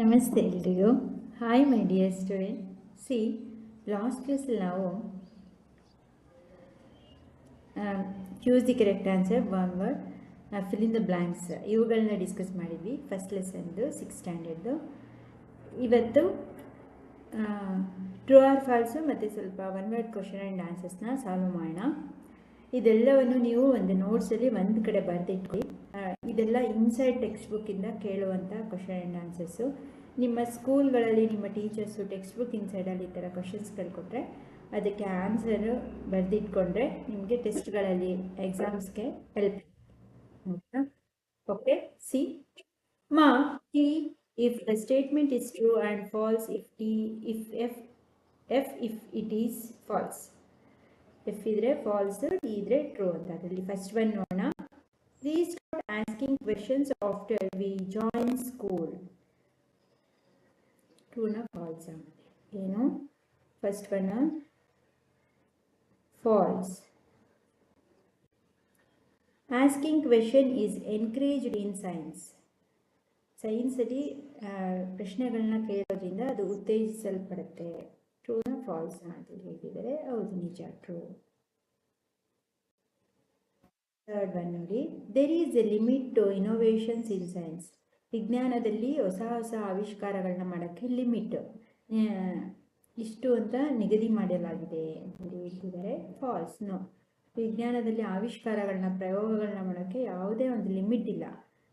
ನಮಸ್ತೆ ಎಲ್ರಿಗೂ. Hi my dear students last ಕ್ಲಾಸಲ್ಲಿ ನಾವು choose the correct answer one word fill in the blanks ಇವುಗಳನ್ನ ಡಿಸ್ಕಸ್ ಮಾಡಿದ್ವಿ. ಫಸ್ಟ್ ಲೆಸನ್ದು ಸಿಕ್ಸ್ ಸ್ಟ್ಯಾಂಡರ್ಡ್ದು ಇವತ್ತು ಟ್ರೂ ಆರ್ ಫಾಲ್ಸು ಮತ್ತು ಸ್ವಲ್ಪ ಒನ್ ವರ್ಡ್ ಕ್ವಶನ್ ಆ್ಯಂಡ್ ಆನ್ಸರ್ಸ್ನ ಸಾಲ್ವ್ ಮಾಡೋಣ. ಇದೆಲ್ಲವನ್ನು ನೀವು ಒಂದು ನೋಟ್ಸಲ್ಲಿ ಒಂದು ಕಡೆ ಬರೆದಿಟ್ಕೊಳ್ಳಿ. ಇದೆಲ್ಲ ಇನ್ಸೈಡ್ ಟೆಕ್ಸ್ಟ್ ಬುಕ್ಕಿಂದ ಕೇಳುವಂಥ ಕ್ವಶನ್ ಆ್ಯಂಡ್ ಆನ್ಸರ್ಸು ನಿಮ್ಮ ಸ್ಕೂಲ್ಗಳಲ್ಲಿ ನಿಮ್ಮ ಟೀಚರ್ಸು ಟೆಕ್ಸ್ಟ್ ಬುಕ್ ಇನ್ಸೈಡಲ್ಲಿ ಈ ಥರ ಕ್ವಶನ್ಸ್ಗಳು ಕೊಟ್ಟರೆ ಅದಕ್ಕೆ ಆನ್ಸರು ಬರೆದಿಟ್ಕೊಂಡ್ರೆ ನಿಮಗೆ ಟೆಸ್ಟ್ಗಳಲ್ಲಿ ಎಕ್ಸಾಮ್ಸ್ಗೆ ಹೆಲ್ಪ್ ಓಕೆ ಸಿ ಮಾ T if the statement is true and false if T if F F if it is false F ಇದ್ರೆ ಫಾಲ್ಸ್ ಟಿ ಇದ್ರೆ ಟ್ರೂ ಅಂತ. ಅದರಲ್ಲಿ ಫಸ್ಟ್ ಒನ್ ನೋಡೋಣ. Please asking questions after we join school false ಏನು first one false asking question is encouraged in science ಸೈನ್ಸಲ್ಲಿ ಪ್ರಶ್ನೆಗಳನ್ನ ಕೇಳೋದ್ರಿಂದ ಅದು ಉತ್ತೇಜಿಸಲ್ಪಡುತ್ತೆ. ಟ್ರೂನ falls ಅಂತ ಹೇಳಿದರೆ ಹೌದು, ನಿಜ ಟ್ರೂ ಥರ್ಡ್ ಒನ್ ನೋಡಿ. There is a limit to innovations in science ವಿಜ್ಞಾನದಲ್ಲಿ ಹೊಸ ಹೊಸ ಆವಿಷ್ಕಾರಗಳನ್ನ ಮಾಡೋಕ್ಕೆ ಲಿಮಿಟ್ ಇಷ್ಟು ಅಂತ ನಿಗದಿ ಮಾಡಲಾಗಿದೆ ಅಂತ ಹೇಳ್ತಿದ್ದಾರೆ. ಫಾಲ್ಸ್ ನೋ ವಿಜ್ಞಾನದಲ್ಲಿ ಆವಿಷ್ಕಾರಗಳನ್ನ, ಪ್ರಯೋಗಗಳನ್ನ ಮಾಡೋಕ್ಕೆ ಯಾವುದೇ ಒಂದು ಲಿಮಿಟ್ ಇಲ್ಲ.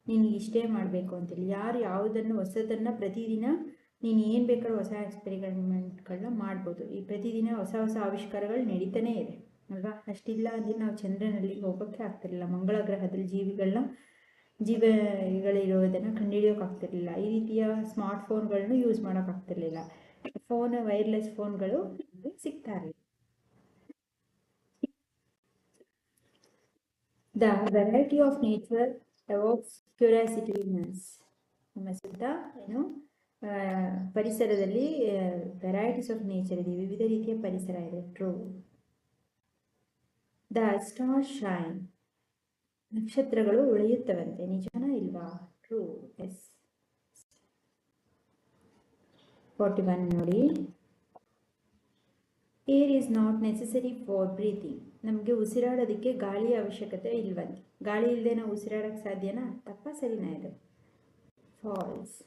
ನೀನು ಇಷ್ಟೇ ಮಾಡಬೇಕು ಅಂತೇಳಿ ಯಾರು ಯಾವುದನ್ನು, ಹೊಸದನ್ನು ಪ್ರತಿದಿನ ನೀನು ಏನು ಬೇಕಾದ್ರೂ ಹೊಸ ಎಕ್ಸ್ಪೆರಿಮೆಂಟ್ಗಳನ್ನ ಮಾಡ್ಬೋದು. ಈ ಪ್ರತಿದಿನ ಹೊಸ ಹೊಸ ಆವಿಷ್ಕಾರಗಳು ನಡೀತಾನೇ ಇದೆ, ಅಲ್ವಾ? ಅಷ್ಟಿಲ್ಲ ಅಂದರೆ ನಾವು ಚಂದ್ರನಲ್ಲಿ ಹೋಗೋಕ್ಕೆ ಆಗ್ತಿರಲಿಲ್ಲ. ಮಂಗಳ ಗ್ರಹದಲ್ಲಿ ಜೀವಿಗಳನ್ನ, ಜೀವಿಗಳಿರೋದನ್ನು ಕಂಡುಹಿಡಿಯೋಕ್ಕಾಗ್ತಿರ್ಲಿಲ್ಲ ಈ ರೀತಿಯ ಸ್ಮಾರ್ಟ್ ಫೋನ್ಗಳನ್ನು ಯೂಸ್ ಮಾಡೋಕ್ಕಾಗ್ತಿರ್ಲಿಲ್ಲ ಫೋನ್, ವೈರ್ಲೆಸ್ ಫೋನ್ಗಳು ಸಿಗ್ತಾರೆ. The variety of nature curiosity means ನಮ್ಮ ಸುತ್ತ ಏನು ಪರಿಸರದಲ್ಲಿ ವೆರೈಟೀಸ್ ಆಫ್ ನೇಚರ್ ಇದೆ. ವಿವಿಧ ರೀತಿಯ ಪರಿಸರ ಇದೆ. ಟ್ರೂ ದ ಸ್ಟಾರ್ ಶೈನ್ ನಕ್ಷತ್ರಗಳು ಉಳಿಯುತ್ತವಂತೆ. ನಿಜನ ಇಲ್ವಾ? ಟ್ರೂ ಎಸ್ ಫಾರ್ಟಿ ಒನ್ ನೋಡಿ. Air is not necessary for breathing ನಮಗೆ ಉಸಿರಾಡೋದಕ್ಕೆ ಗಾಳಿಯ ಅವಶ್ಯಕತೆ ಇಲ್ವಂತೆ. ಗಾಳಿ ಇಲ್ಲದೆ ನಾವು ಉಸಿರಾಡೋಕ್ಕೆ ಸಾಧ್ಯನಾ? ತಪ್ಪ ಸರಿನಾ ಇದು? ಫಾಲ್ಸ್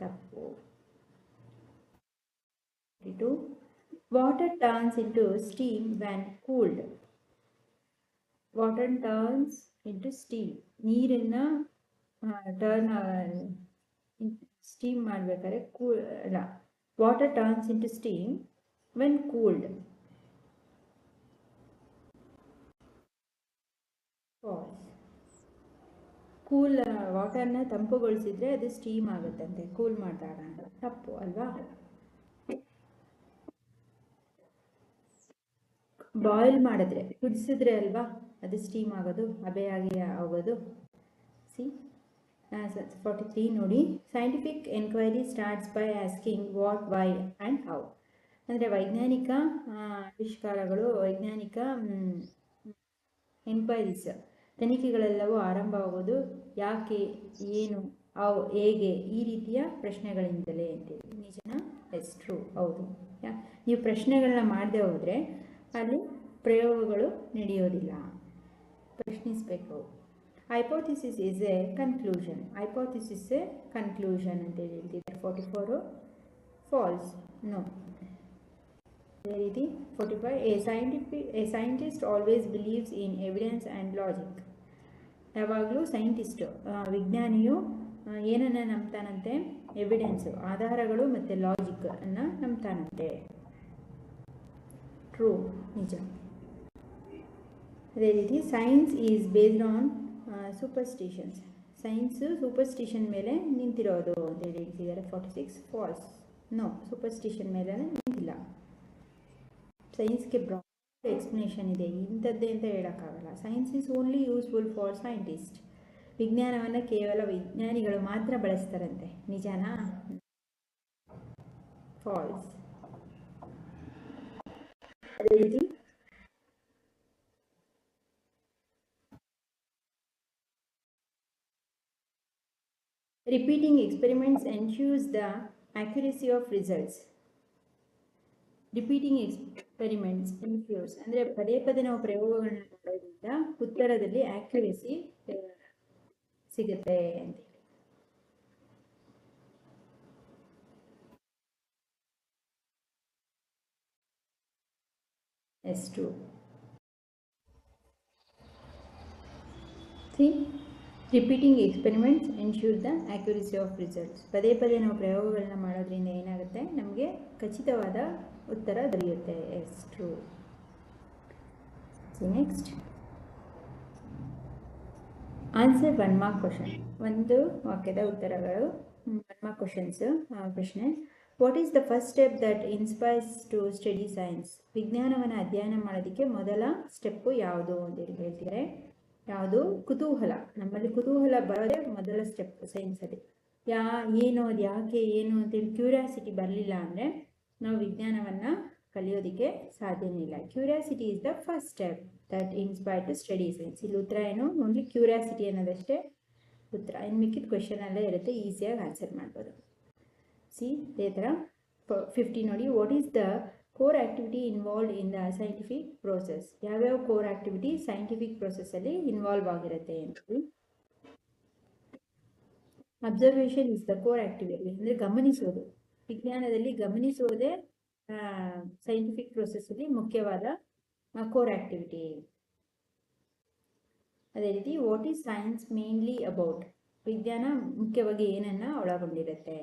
ತಪ್ಪು. Two water turns into steam when cooled water turns into steam ನೀರನ್ನು ಟರ್ನ್ ಸ್ಟೀಮ್ ಮಾಡಬೇಕಾದ್ರೆ ಕೂಲ್ ಅಲ್ಲ water turns into steam when cooled cool ವಾಟರ್ನ ತಂಪುಗೊಳಿಸಿದ್ರೆ ಅದು ಸ್ಟೀಮ್ ಆಗುತ್ತಂತೆ ಕೂಲ್ ಮಾಡಿದಾಗ ಅಂತ. ತಪ್ಪು, ಅಲ್ವಾ? ಬಾಯ್ಲ್ ಮಾಡಿದ್ರೆ, ಕುದಿಸಿದ್ರೆ ಅಲ್ವಾ ಅದು ಸ್ಟೀಮ್ ಆಗೋದು, ಅಬೆಯಾಗಿ ಆಗೋದು? 43 ನೋಡಿ scientific enquiry starts by asking what why and how ಅಂದರೆ ವೈಜ್ಞಾನಿಕ ಆವಿಷ್ಕಾರಗಳು, ವೈಜ್ಞಾನಿಕ ಎನ್ಕ್ವೈರೀಸ್ ತನಿಖೆಗಳೆಲ್ಲವೂ ಆರಂಭವಾಗೋದು ಯಾಕೆ, ಏನು, ಅವು ಹೇಗೆ ಈ ರೀತಿಯ ಪ್ರಶ್ನೆಗಳಿಂದಲೇ ಅಂತೇಳಿ ನಿಜನ? ಎಸ್ ಟ್ರೂ ಹೌದು. ಯಾ, ನೀವು ಪ್ರಶ್ನೆಗಳನ್ನ ಮಾಡದೆ ಹೋದರೆ ಅಲ್ಲಿ ಪ್ರಯೋಗಗಳು ನಡೆಯೋದಿಲ್ಲ. ಪ್ರಶ್ನಿಸಬೇಕು. Hypothesis is a conclusion hypothesis a conclusion ಅಂತ ಹೇಳ್ತಿದ್ದಾರೆ ಫೋರ್ಟಿ ಫೋರು ಫಾಲ್ಸ್ ನೋ ಅದೇ ರೀತಿ forty five a scientific a scientist always believes in evidence and logic ಯಾವಾಗಲೂ ಸೈಂಟಿಸ್ಟು ವಿಜ್ಞಾನಿಯು ಏನನ್ನು ನಂಬ್ತಾನಂತೆ? ಎವಿಡೆನ್ಸು ಆಧಾರಗಳು ಮತ್ತು ಲಾಜಿಕ್ ಅನ್ನು ನಂಬ್ತಾನಂತೆ. ಟ್ರೂ ನಿಜ. ಅದೇ ರೀತಿ science is based on superstitions science superstition ಮೇಲೆ ನಿಂತಿರೋದು ಅಂತ ಹೇಳಿ ಹೇಳ್ತಿದ್ದಾರೆ. Forty six false no superstition ಮೇಲೆ ನಿಂತಿಲ್ಲ. ಸೈನ್ಸ್ಗೆ ಬ್ರಾಡ್ ಎಕ್ಸ್ಪ್ಲನೇಷನ್ ಇದೆ. ಇಂಥದ್ದೇ ಅಂತ ಹೇಳೋಕ್ಕಾಗಲ್ಲ. Science is only useful for scientist ವಿಜ್ಞಾನವನ್ನು ಕೇವಲ ವಿಜ್ಞಾನಿಗಳು ಮಾತ್ರ ಬಳಸ್ತಾರಂತೆ. ನಿಜನಾ? ಫಾಲ್ಸ್ ಅದೇ ರೀತಿ repeating experiments ensures the accuracy of results repeating experiments ensures ಅಂದರೆ ಪದೇ ಪದೇ ನಾವು ಪ್ರಯೋಗಗಳನ್ನ ಮಾಡೋದ್ರಿಂದ ಉತ್ತರದಲ್ಲಿ ಆಕ್ಯುರೇಸಿ ಸಿಗುತ್ತೆ ಅಂತ yes to see repeating experiments ensure the accuracy of results ಪದೇ ಪದೇ ನಾವು ಪ್ರಯೋಗಗಳನ್ನ ಮಾಡೋದ್ರಿಂದ ಏನಾಗುತ್ತೆ? ನಮಗೆ ಖಚಿತವಾದ ಉತ್ತರ ದೊರೆಯುತ್ತೆ. Yes true next answer one mark question ಒಂದು ವಾಕ್ಯದ ಉತ್ತರಗಳು ಒನ್ ಮಾರ್ಕ್ ಕ್ವಶನ್ಸು ಪ್ರಶ್ನೆ. What is the first step that inspires to study science ವಿಜ್ಞಾನವನ್ನು ಅಧ್ಯಯನ ಮಾಡೋದಕ್ಕೆ ಮೊದಲ ಸ್ಟೆಪ್ಪು ಯಾವುದು ಅಂತೇಳಿ ಹೇಳ್ತಿದ್ದಾರೆ. ಯಾವುದು? ಕುತೂಹಲ. ನಮ್ಮಲ್ಲಿ ಕುತೂಹಲ ಬರೋದೇ ಮೊದಲ ಸ್ಟೆಪ್ ಸೈನ್ಸಲ್ಲಿ ಯಾ, ಏನು, ಅದು ಯಾಕೆ, ಏನು ಅಂತೇಳಿ ಕ್ಯೂರಿಯಾಸಿಟಿ ಬರಲಿಲ್ಲ ಅಂದರೆ ನಾವು ವಿಜ್ಞಾನವನ್ನು ಕಲಿಯೋದಕ್ಕೆ ಸಾಧ್ಯನೇ ಇಲ್ಲ. Curiosity is the first step that inspire to study science ಇಲ್ಲಿ ಉತ್ತರ ಏನು? ಓನ್ಲಿ ಕ್ಯೂರಿಯಾಸಿಟಿ ಅನ್ನೋದಷ್ಟೇ ಉತ್ತರ. ಇನ್ನು ಮಿಕ್ಕಿದ ಕ್ವೆಶನ್ ಎಲ್ಲ ಇರುತ್ತೆ ಈಸಿಯಾಗಿ ಆನ್ಸರ್ ಮಾಡ್ಬೋದು. ಸಿ ಇದೇ ಥರ ಫಿಫ್ಟಿ ನೋಡಿ. What is the core activity involve in the scientific process ಯಾವ್ಯಾವ ಕೋರ್ ಆ್ಯಕ್ಟಿವಿಟಿ ಸೈಂಟಿಫಿಕ್ ಪ್ರೋಸೆಸ್ಸಲ್ಲಿ ಇನ್ವಾಲ್ವ್ ಆಗಿರುತ್ತೆ ಅಂತ observation is the core activity ಅಂದರೆ ಗಮನಿಸೋದು. ವಿಜ್ಞಾನದಲ್ಲಿ ಗಮನಿಸೋದೇ ಸೈಂಟಿಫಿಕ್ ಪ್ರೋಸೆಸ್ಸಲ್ಲಿ ಮುಖ್ಯವಾದ ಕೋರ್ ಆ್ಯಕ್ಟಿವಿಟಿ ಅದೇ ರೀತಿ what is science mainly about ವಿಜ್ಞಾನ ಮುಖ್ಯವಾಗಿ ಏನನ್ನ ಒಳಗೊಂಡಿರುತ್ತೆ?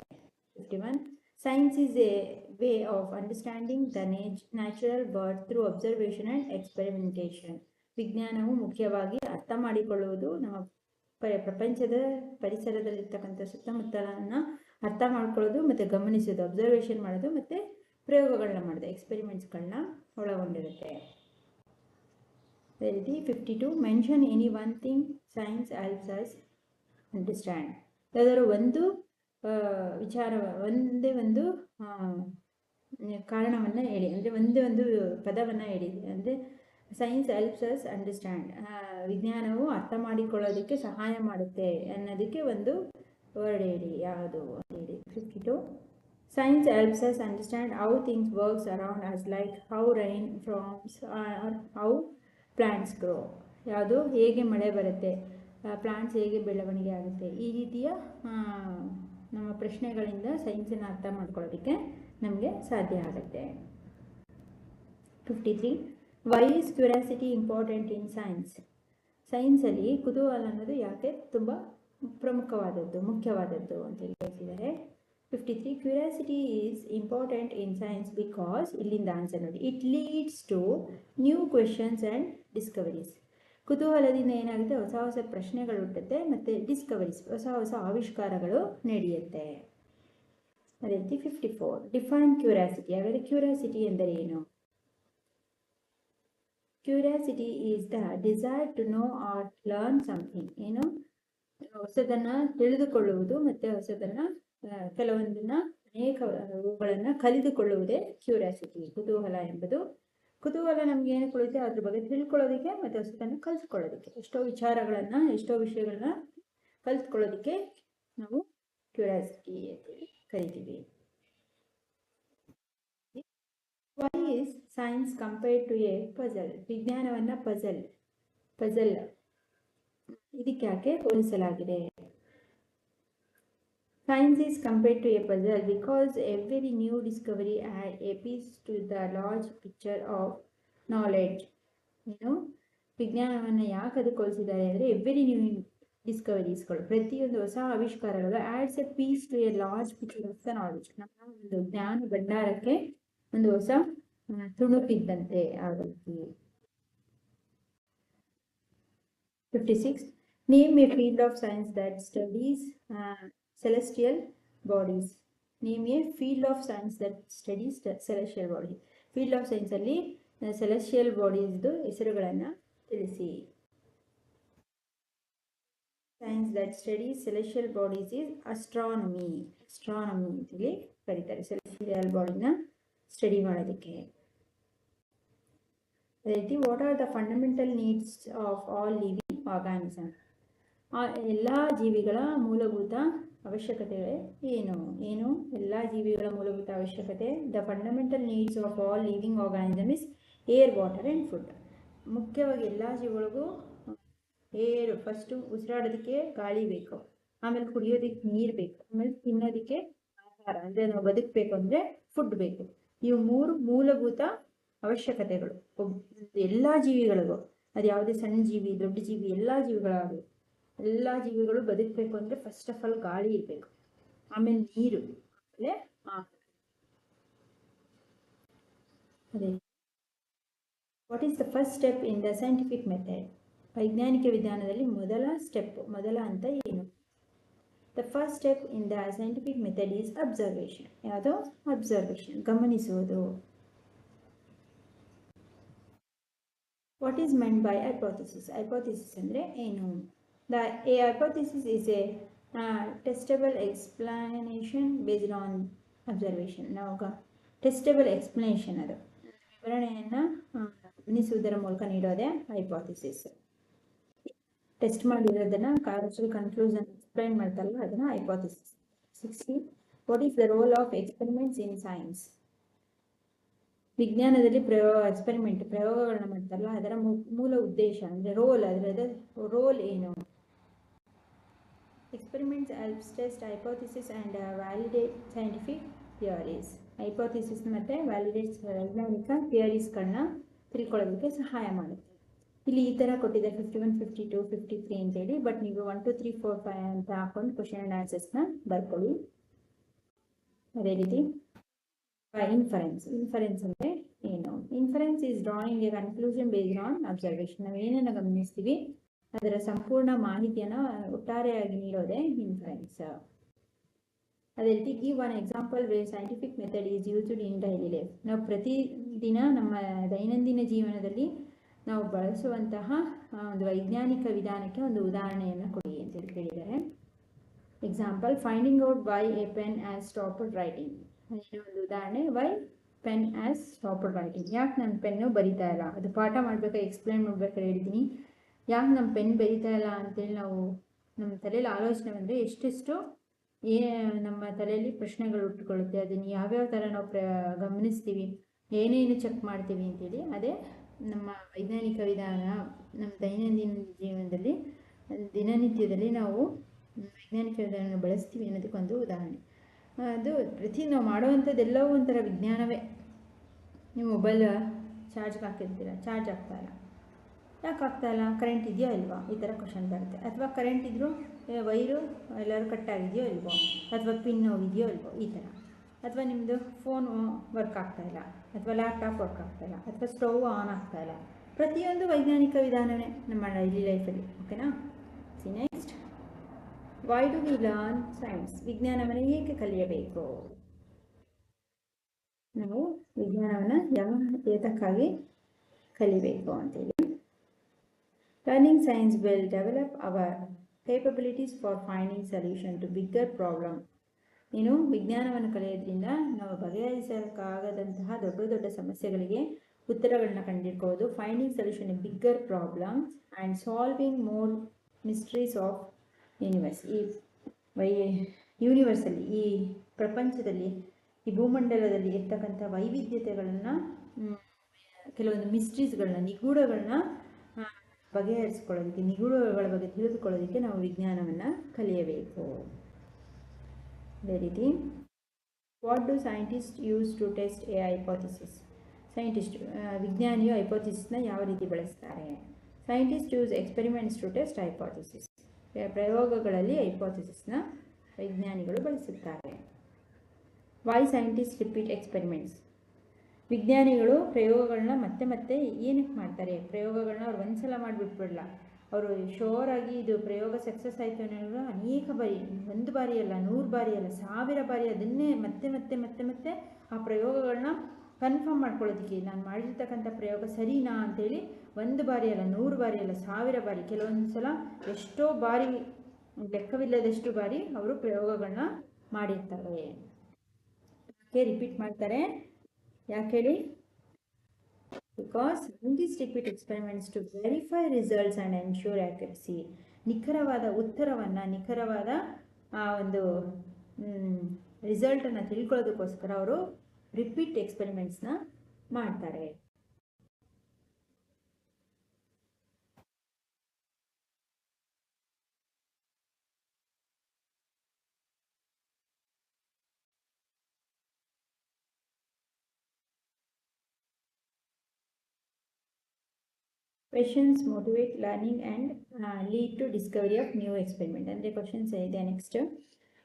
Fifty one science is a way of understanding the nature natural world through observation and experimentation ವಿಜ್ಞಾನವು ಮುಖ್ಯವಾಗಿ ಅರ್ಥ ಮಾಡಿಕೊಳ್ಳುವುದು ನಮ್ಮ ಪ್ರಪಂಚದ ಪರಿಸರದಲ್ಲಿರ್ತಕ್ಕಂಥ ಸುತ್ತಮುತ್ತಲನ್ನು ಅರ್ಥ ಮಾಡ್ಕೊಳ್ಳೋದು ಮತ್ತು ಗಮನಿಸೋದು ಅಬ್ಸರ್ವೇಷನ್ ಮಾಡೋದು ಮತ್ತು ಪ್ರಯೋಗಗಳನ್ನ ಮಾಡೋದು ಎಕ್ಸ್ಪೆರಿಮೆಂಟ್ಸ್ಗಳನ್ನ ಒಳಗೊಂಡಿರುತ್ತೆ. ಅದೇ ರೀತಿ fifty two mention any one thing science us understand ಯಾವ್ದಾದ್ರು ಒಂದು ವಿಚಾರ ಒಂದೇ ಒಂದು ಕಾರಣವನ್ನು ಹೇಳಿ. ಅಂದರೆ ಒಂದೇ ಒಂದು ಪದವನ್ನು ಹೇಳಿ. ಅಂದರೆ ಸೈನ್ಸ್ ಹೆಲ್ಪ್ಸ್ ಅಸ್ ಅಂಡರ್ಸ್ಟ್ಯಾಂಡ್ ವಿಜ್ಞಾನವು ಅರ್ಥ ಮಾಡಿಕೊಳ್ಳೋದಕ್ಕೆ ಸಹಾಯ ಮಾಡುತ್ತೆ ಅನ್ನೋದಕ್ಕೆ ಒಂದು ವರ್ಡ್ ಹೇಳಿ. ಯಾವುದು ಹೇಳಿ. Cricket science helps us understand how things works around us like how rain forms or how plants grow ಯಾವುದು? ಹೇಗೆ ಮಳೆ ಬರುತ್ತೆ. ಪ್ಲ್ಯಾಂಟ್ಸ್ ಹೇಗೆ ಬೆಳವಣಿಗೆ ಆಗುತ್ತೆ. ಈ ರೀತಿಯ ನಮ್ಮ ಪ್ರಶ್ನೆಗಳಿಂದ ಸೈನ್ಸನ್ನು ಅರ್ಥ ಮಾಡ್ಕೊಳ್ಳೋದಕ್ಕೆ ನಮಗೆ ಸಾಧ್ಯ ಆಗುತ್ತೆ. Fifty three why is curiosity important in science ಸೈನ್ಸಲ್ಲಿ ಕುತೂಹಲ ಅನ್ನೋದು ಯಾಕೆ ತುಂಬ ಪ್ರಮುಖವಾದದ್ದು, ಮುಖ್ಯವಾದದ್ದು ಅಂತೇಳಿ ಹೇಳ್ತಿದ್ದಾರೆ. Fifty three curiosity is important in science because ಇಲ್ಲಿಂದ ಆನ್ಸರ್ ನೋಡಿ. It leads to new questions and discoveries ಕುತೂಹಲದಿಂದ ಏನಾಗುತ್ತೆ ಹೊಸ ಹೊಸ ಪ್ರಶ್ನೆಗಳು ಹುಟ್ಟುತ್ತೆ ಮತ್ತು ಡಿಸ್ಕವರೀಸ್ ಹೊಸ ಹೊಸ ಆವಿಷ್ಕಾರಗಳು ನಡೆಯುತ್ತೆ. ಅದೇ ರೀತಿ ಫಿಫ್ಟಿ ಫೋರ್ ಡಿಫೈನ್ ಕ್ಯೂರಿಯಾಸಿಟಿ ಹಾಗಾದರೆ ಕ್ಯೂರಿಯಾಸಿಟಿ ಎಂದರೆ ಏನು? Curiosity is the desire to know or learn something ಏನು? ಹೊಸದನ್ನು ತಿಳಿದುಕೊಳ್ಳುವುದು ಮತ್ತು ಹೊಸದನ್ನು ಕೆಲವೊಂದನ್ನು ಅನೇಕ ಅವುಗಳನ್ನು ಕಲಿತುಕೊಳ್ಳುವುದೇ ಕ್ಯೂರಿಯಾಸಿಟಿ ಕುತೂಹಲ ಎಂಬುದು ಕುತೂಹಲ ನಮ್ಗೆ ಏನು ಕೊಡುತ್ತೆ ಅದ್ರ ಬಗ್ಗೆ ತಿಳ್ಕೊಳ್ಳೋದಕ್ಕೆ ಮತ್ತು ಹೊಸದನ್ನು ಕಲಿತ್ಕೊಳ್ಳೋದಕ್ಕೆ. ಎಷ್ಟೋ ವಿಚಾರಗಳನ್ನು, ಎಷ್ಟೋ ವಿಷಯಗಳನ್ನ ಕಲಿತ್ಕೊಳ್ಳೋದಕ್ಕೆ ನಾವು ಕ್ಯೂರಿಯಾಸಿಟಿ ಅಂತೇಳಿ ಕರಿತೀವಿ. Why is science compared to a puzzle ವಿಜ್ಞಾನವನ್ನು ಪಜಲ್ ಪಜಲ್ ಇದಕ್ಕೆ ಯಾಕೆ ಹೋಲಿಸಲಾಗಿದೆ? Science is compared to a puzzle because every new discovery adds a piece to the large picture of knowledge. ಏನು ವಿಜ್ಞಾನವನ್ನು ಯಾಕೆ ಅದಕ್ಕೆ ಹೋಲಿಸಿದ್ದಾರೆ ಅಂದರೆ ಎವ್ರಿ ನ್ಯೂ ಡಿಸ್ಕವರೀಸ್ಗಳು ಪ್ರತಿಯೊಂದು ಹೊಸ ಆವಿಷ್ಕಾರಗಳು adds a piece to a large picture of the knowledge ನಮ್ಮ ಒಂದು ಜ್ಞಾನ ಭಂಡಾರಕ್ಕೆ ಒಂದು ಹೊಸ ತುಣುಕಿದ್ದಂತೆ ಆ ರೀತಿ fifty six name a field of science that studies celestial bodies. Name a field of science that studies celestial body field of ಸೈನ್ಸಲ್ಲಿ celestial ಬಾಡೀಸ್ದು ಹೆಸರುಗಳನ್ನು ತಿಳಿಸಿ. Science that study celestial bodies is astronomy astronomy ಅಂತೇಳಿ ಕರೀತಾರೆ. Celestial ಬಾಡಿನ study ಮಾಡೋದಕ್ಕೆ. ಅದೇ ರೀತಿ what are the fundamental needs of all living organism ಎಲ್ಲ ಜೀವಿಗಳ ಮೂಲಭೂತ ಅವಶ್ಯಕತೆಗಳೇ ಏನು? ಏನು? ಎಲ್ಲ ಜೀವಿಗಳ ಮೂಲಭೂತ ಅವಶ್ಯಕತೆ. The fundamental needs of all living organism is air water and food ಮುಖ್ಯವಾಗಿ ಎಲ್ಲ ಜೀವಿಗಳಿಗೂ ಏರ್ ಫಸ್ಟು ಉಸಿರಾಡೋದಕ್ಕೆ ಗಾಳಿ ಬೇಕು. ಆಮೇಲೆ ಕುಡಿಯೋದಕ್ಕೆ ನೀರು ಬೇಕು. ಆಮೇಲೆ ತಿನ್ನೋದಕ್ಕೆ ಆಹಾರ. ಅಂದರೆ ನಾವು ಬದುಕಬೇಕು ಅಂದರೆ ಫುಡ್ ಬೇಕು. ಇವು ಮೂರು ಮೂಲಭೂತ ಅವಶ್ಯಕತೆಗಳು. ಎಲ್ಲ ಜೀವಿಗಳಿಗೂ. ಅದು ಯಾವುದೇ ಸಣ್ಣ ಜೀವಿ, ದೊಡ್ಡ ಜೀವಿ, ಎಲ್ಲ ಜೀವಿಗಳಾಗಲಿ. ಎಲ್ಲ ಜೀವಿಗಳು ಬದುಕಬೇಕು ಅಂದರೆ ಫಸ್ಟ್ ಆಫ್ ಆಲ್ ಗಾಳಿ ಇರಬೇಕು. ಆಮೇಲೆ ನೀರು. ಆಮೇಲೆ ಅದೇ. What is the first step in the scientific method ವೈಜ್ಞಾನಿಕ ವಿಧಾನದಲ್ಲಿ ಮೊದಲ ಸ್ಟೆಪ್ ಮೊದಲ ಅಂತ ಏನು? The first step in the scientific method is observation ಯಾವುದು? ಅಬ್ಸರ್ವೇಷನ್ ಗಮನಿಸುವುದು. What is meant by hypothesis hypothesis ಅಂದರೆ ಏನು? The a is is a testable explanation based on observation ನಾವು ಟೆಸ್ಟೇಬಲ್ ಎಕ್ಸ್ಪ್ಲನೇಷನ್ ಅದು. ವಿವರಣೆಯನ್ನು ಗಮನಿಸುವುದರ ಮೂಲಕ ನೀಡೋದೇ ಹೈಪೋಥಿಸಿಸ್ ಟೆಸ್ಟ್ ಮಾಡಿರೋದನ್ನ ಕಾರ್ಯಚರಿ ಕನ್ಕ್ಲೂಷನ್ ಎಕ್ಸ್ಪ್ಲೈನ್ ಮಾಡ್ತಾರಲ್ಲ, ಅದನ್ನ hypothesis sixty what is the role of experiments in science ವಿಜ್ಞಾನದಲ್ಲಿ ಪ್ರಯೋಗ ಎಕ್ಸ್ಪೆರಿಮೆಂಟ್ ಪ್ರಯೋಗಗಳನ್ನ ಮಾಡ್ತಾರಲ್ಲ, ಅದರ ಮೂಲ ಉದ್ದೇಶ, ಅಂದರೆ ರೋಲ್ ಅದರ ರೋಲ್ ಏನು? Experiments helps test hypothesis and validate scientific theories hypothesis ಮತ್ತು ವ್ಯಾಲಿಡೇಟ್ ವೈಜ್ಞಾನಿಕ ಥಿಯರೀಸ್ಗಳನ್ನ ತಿಳ್ಕೊಳ್ಳೋದಕ್ಕೆ ಸಹಾಯ ಮಾಡುತ್ತೆ. ಇಲ್ಲಿ ಈ ಥರ ಕೊಟ್ಟಿದ್ದಾರೆ fifty one fifty two fifty three ಅಂತೇಳಿ ಬಟ್ ನೀವು one two three four five ಅಂತ ಹಾಕೊಂಡು ಕ್ವಶನ್ ಆ್ಯಂಡ್ ಆನ್ಸರ್ಸ್ನ ಬರ್ಕೊಳ್ಳಿ. ಅದೇ ರೀತಿ ಇನ್ಫರೆನ್ಸ್ ಇನ್ಫರೆನ್ಸ್ ಅಂದರೆ ಏನು? Inference is drawing a conclusion based on observation ನಾವು ಏನೇನು ಗಮನಿಸ್ತೀವಿ? ಅದರ ಸಂಪೂರ್ಣ ಮಾಹಿತಿಯನ್ನು ಒಟ್ಟಾರೆಯಾಗಿ ನೀಡೋದೇ ಇನ್ಫರೆನ್ಸ್ ಅದೇ ರೀತಿ give one example way scientific method is used in daily life ನಾವು ಪ್ರತಿದಿನ ನಮ್ಮ ದೈನಂದಿನ ಜೀವನದಲ್ಲಿ ನಾವು ಬಳಸುವಂತಹ ಒಂದು ವೈಜ್ಞಾನಿಕ ವಿಧಾನಕ್ಕೆ ಒಂದು ಉದಾಹರಣೆಯನ್ನು ಕೊಡಿ ಅಂತೇಳಿ ಕೇಳಿದ್ದಾರೆ. Example finding out why a pen has stopped writing ಏನೋ ಒಂದು ಉದಾಹರಣೆ why pen has stopped writing ಯಾಕೆ ನನ್ನ ಪೆನ್ನು ಬರಿತಾ ಇಲ್ಲ? ಅದು ಪಾಠ ಮಾಡ್ಬೇಕಾದ್ರೆ ಎಕ್ಸ್ಪ್ಲೈನ್ ಮಾಡ್ಬೇಕಾದ್ರೆ ಹೇಳ್ತೀನಿ ಯಾಕೆ ನಮ್ಮ ಪೆನ್ ಬೆರಿತಾ ಇಲ್ಲ ಅಂತೇಳಿ ನಾವು ನಮ್ಮ ತಲೆಯಲ್ಲಿ ಆಲೋಚನೆ ಬಂದರೆ ಎಷ್ಟೆಷ್ಟು ಏ ನಮ್ಮ ತಲೆಯಲ್ಲಿ ಪ್ರಶ್ನೆಗಳು ಹುಟ್ಟುಕೊಳ್ಳುತ್ತೆ ಅದನ್ನು ಯಾವ್ಯಾವ ಥರ ನಾವು ಪ್ರ ಗಮನಿಸ್ತೀವಿ, ಏನೇನು ಚೆಕ್ ಮಾಡ್ತೀವಿ ಅಂತೇಳಿ ಅದೇ ನಮ್ಮ ವೈಜ್ಞಾನಿಕ ವಿಧಾನ, ನಮ್ಮ ದೈನಂದಿನ ಜೀವನದಲ್ಲಿ, ದಿನನಿತ್ಯದಲ್ಲಿ ನಾವು ವೈಜ್ಞಾನಿಕ ವಿಧಾನವನ್ನು ಬಳಸ್ತೀವಿ ಅನ್ನೋದಕ್ಕೊಂದು ಉದಾಹರಣೆ. ಅದು ಪ್ರತಿ ನಾವು ಮಾಡುವಂಥದ್ದೆಲ್ಲವೂ ಒಂಥರ ವಿಜ್ಞಾನವೇ. ನೀವು ಮೊಬೈಲ್ ಚಾರ್ಜ್ಗೆ ಹಾಕಿರ್ತೀರ, ಚಾರ್ಜ್ ಆಗ್ತಾ ಇಲ್ಲ. ಯಾಕೆ ಆಗ್ತಾಯಿಲ್ಲ ಕರೆಂಟ್ ಇದೆಯೋ ಇಲ್ವಾ? ಈ ಥರ ಕ್ವಶನ್ ಬರುತ್ತೆ. ಅಥವಾ ಕರೆಂಟ್ ಇದ್ದರೂ ವೈರು ಎಲ್ಲರೂ ಕಟ್ಟಾಗಿದೆಯೋ ಇಲ್ವೋ? ಅಥವಾ ಪಿನ್ ಹೋಗಿದೆಯೋ ಇಲ್ವೋ? ಈ ಥರ. ಅಥವಾ ನಿಮ್ಮದು ಫೋನು ವರ್ಕ್ ಆಗ್ತಾ ಇಲ್ಲ. ಅಥವಾ ಲ್ಯಾಪ್ಟಾಪ್ ವರ್ಕ್ ಆಗ್ತಾ ಇಲ್ಲ. ಅಥವಾ ಸ್ಟೌವ್ ಆನ್ ಆಗ್ತಾ ಇಲ್ಲ. ಪ್ರತಿಯೊಂದು ವೈಜ್ಞಾನಿಕ ವಿಧಾನವೇ ನಮ್ಮ ಡೈಲಿ ಲೈಫಲ್ಲಿ ಓಕೆನಾ see next why do we learn science ವಿಜ್ಞಾನವನ್ನು ಏಕೆ ಕಲಿಯಬೇಕು? ನಾವು ವಿಜ್ಞಾನವನ್ನು ಯಾವ ಏತಕ್ಕಾಗಿ ಕಲಿಬೇಕು ಅಂತೇಳಿ. Learning science will develop our capabilities for finding solution to bigger problem ನೀನು ವಿಜ್ಞಾನವನ್ನು ಕಲಿಯೋದ್ರಿಂದ ನಾವು ಬಗೆಹರಿಸಕ್ಕಾಗದಂತಹ ದೊಡ್ಡ ದೊಡ್ಡ ಸಮಸ್ಯೆಗಳಿಗೆ ಉತ್ತರಗಳನ್ನ ಕಂಡಿಡ್ಕೋದು finding solution bigger problem and solving more mysteries of universe ಈ ವೈ ಯೂನಿವರ್ಸಲ್ಲಿ ಈ ಪ್ರಪಂಚದಲ್ಲಿ, ಈ ಭೂಮಂಡಲದಲ್ಲಿ ಇರ್ತಕ್ಕಂಥ ವೈವಿಧ್ಯತೆಗಳನ್ನು ಕೆಲವೊಂದು ಮಿಸ್ಟ್ರೀಸ್ಗಳನ್ನ ನಿಗೂಢಗಳನ್ನ ಬಗೆಹರಿಸ್ಕೊಳ್ಳೋದಕ್ಕೆ, ನಿಗೂಢಗಳ ಬಗ್ಗೆ ತಿಳಿದುಕೊಳ್ಳೋದಕ್ಕೆ ನಾವು ವಿಜ್ಞಾನವನ್ನು ಕಲಿಯಬೇಕು. ಅದೇ ರೀತಿ what do scientist use to test a hypothesis scientist ವಿಜ್ಞಾನಿಯು ಹೈಪೋಥಿಸಿಸ್ನ ಯಾವ ರೀತಿ ಬಳಸ್ತಾರೆ? Scientist use experiments to test hypothesis ಪ್ರಯೋಗಗಳಲ್ಲಿ ಹೈಪೋಥಿಸಿಸ್ನ ವಿಜ್ಞಾನಿಗಳು ಬಳಸುತ್ತಾರೆ. ವೈ ಸೈಂಟಿಸ್ಟ್ ರಿಪೀಟ್ ಎಕ್ಸ್ಪೆರಿಮೆಂಟ್ಸ್ ವಿಜ್ಞಾನಿಗಳು ಪ್ರಯೋಗಗಳನ್ನ ಮತ್ತೆ ಮತ್ತೆ ಏನಕ್ಕೆ ಮಾಡ್ತಾರೆ? ಪ್ರಯೋಗಗಳನ್ನ ಅವ್ರು ಒಂದ್ಸಲ ಮಾಡಿಬಿಟ್ಬಿಡಲ್ಲ ಅವರು ಶೋರ್ ಆಗಿ ಇದು ಪ್ರಯೋಗ ಸಕ್ಸಸ್ ಆಯಿತು ಅನ್ನೋದು ಅನೇಕ ಬಾರಿ, ಒಂದು ಬಾರಿ ಅಲ್ಲ ನೂರು ಬಾರಿ ಅಲ್ಲ ಸಾವಿರ ಬಾರಿ ಅದನ್ನೇ ಮತ್ತೆ ಮತ್ತೆ ಮತ್ತೆ ಮತ್ತೆ ಆ ಪ್ರಯೋಗಗಳನ್ನ ಕನ್ಫರ್ಮ್ ಮಾಡ್ಕೊಳ್ಳೋದಕ್ಕೆ ನಾನು ಮಾಡಿರ್ತಕ್ಕಂಥ ಪ್ರಯೋಗ ಸರಿನಾ ಅಂತೇಳಿ ಒಂದು ಬಾರಿ ಅಲ್ಲ ನೂರು ಬಾರಿ ಅಲ್ಲ ಸಾವಿರ ಬಾರಿ, ಕೆಲವೊಂದು ಸಲ ಎಷ್ಟೋ ಬಾರಿ, ಲೆಕ್ಕವಿಲ್ಲದಷ್ಟು ಬಾರಿ ಅವರು ಪ್ರಯೋಗಗಳನ್ನ ಮಾಡಿರ್ತಾರೆ. ರಿಪೀಟ್ ಮಾಡ್ತಾರೆ? ಯಾಕೆ ಹೇಳಿ? Because scientist repeat experiments to verify results and ensure accuracy ನಿಖರವಾದ ಉತ್ತರವನ್ನು, ನಿಖರವಾದ, ಆ, ಒಂದು ರಿಸಲ್ಟನ್ನು ತಿಳ್ಕೊಳ್ಳೋದಕ್ಕೋಸ್ಕರ ಅವರು ರಿಪೀಟ್ ಎಕ್ಸ್ಪೆರಿಮೆಂಟ್ಸ್ನ ಮಾಡ್ತಾರೆ. Questions motivate learning and lead to discovery of new experiment ಅಂದರೆ ಕ್ವಶನ್ಸ್ ಇದೆ ನೆಕ್ಸ್ಟ್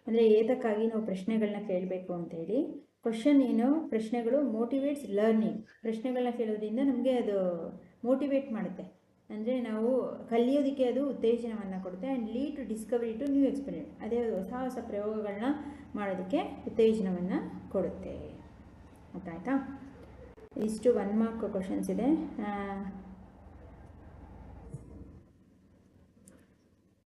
ಅಂದರೆ ಏತಕ್ಕಾಗಿ ನಾವು ಪ್ರಶ್ನೆಗಳನ್ನ ಕೇಳಬೇಕು ಅಂತ ಹೇಳಿ. ಕ್ವಶನ್ ಏನು? ಪ್ರಶ್ನೆಗಳು ಮೋಟಿವೇಟ್ಸ್ ಲರ್ನಿಂಗ್ ಪ್ರಶ್ನೆಗಳನ್ನ ಕೇಳೋದ್ರಿಂದ ನಮಗೆ ಅದು ಮೋಟಿವೇಟ್ ಮಾಡುತ್ತೆ. ಅಂದರೆ ನಾವು ಕಲಿಯೋದಕ್ಕೆ ಅದು ಉತ್ತೇಜನವನ್ನು ಕೊಡುತ್ತೆ and lead to discovery to new experiment ಅದೇ ಹೊಸ ಹೊಸ ಪ್ರಯೋಗಗಳನ್ನ ಮಾಡೋದಕ್ಕೆ ಉತ್ತೇಜನವನ್ನು ಕೊಡುತ್ತೆ. ಗೊತ್ತಾಯ್ತಾ ಇಷ್ಟು ಒನ್ ಮಾರ್ಕ್ ಕ್ವಶನ್ಸ್ ಇದೆ.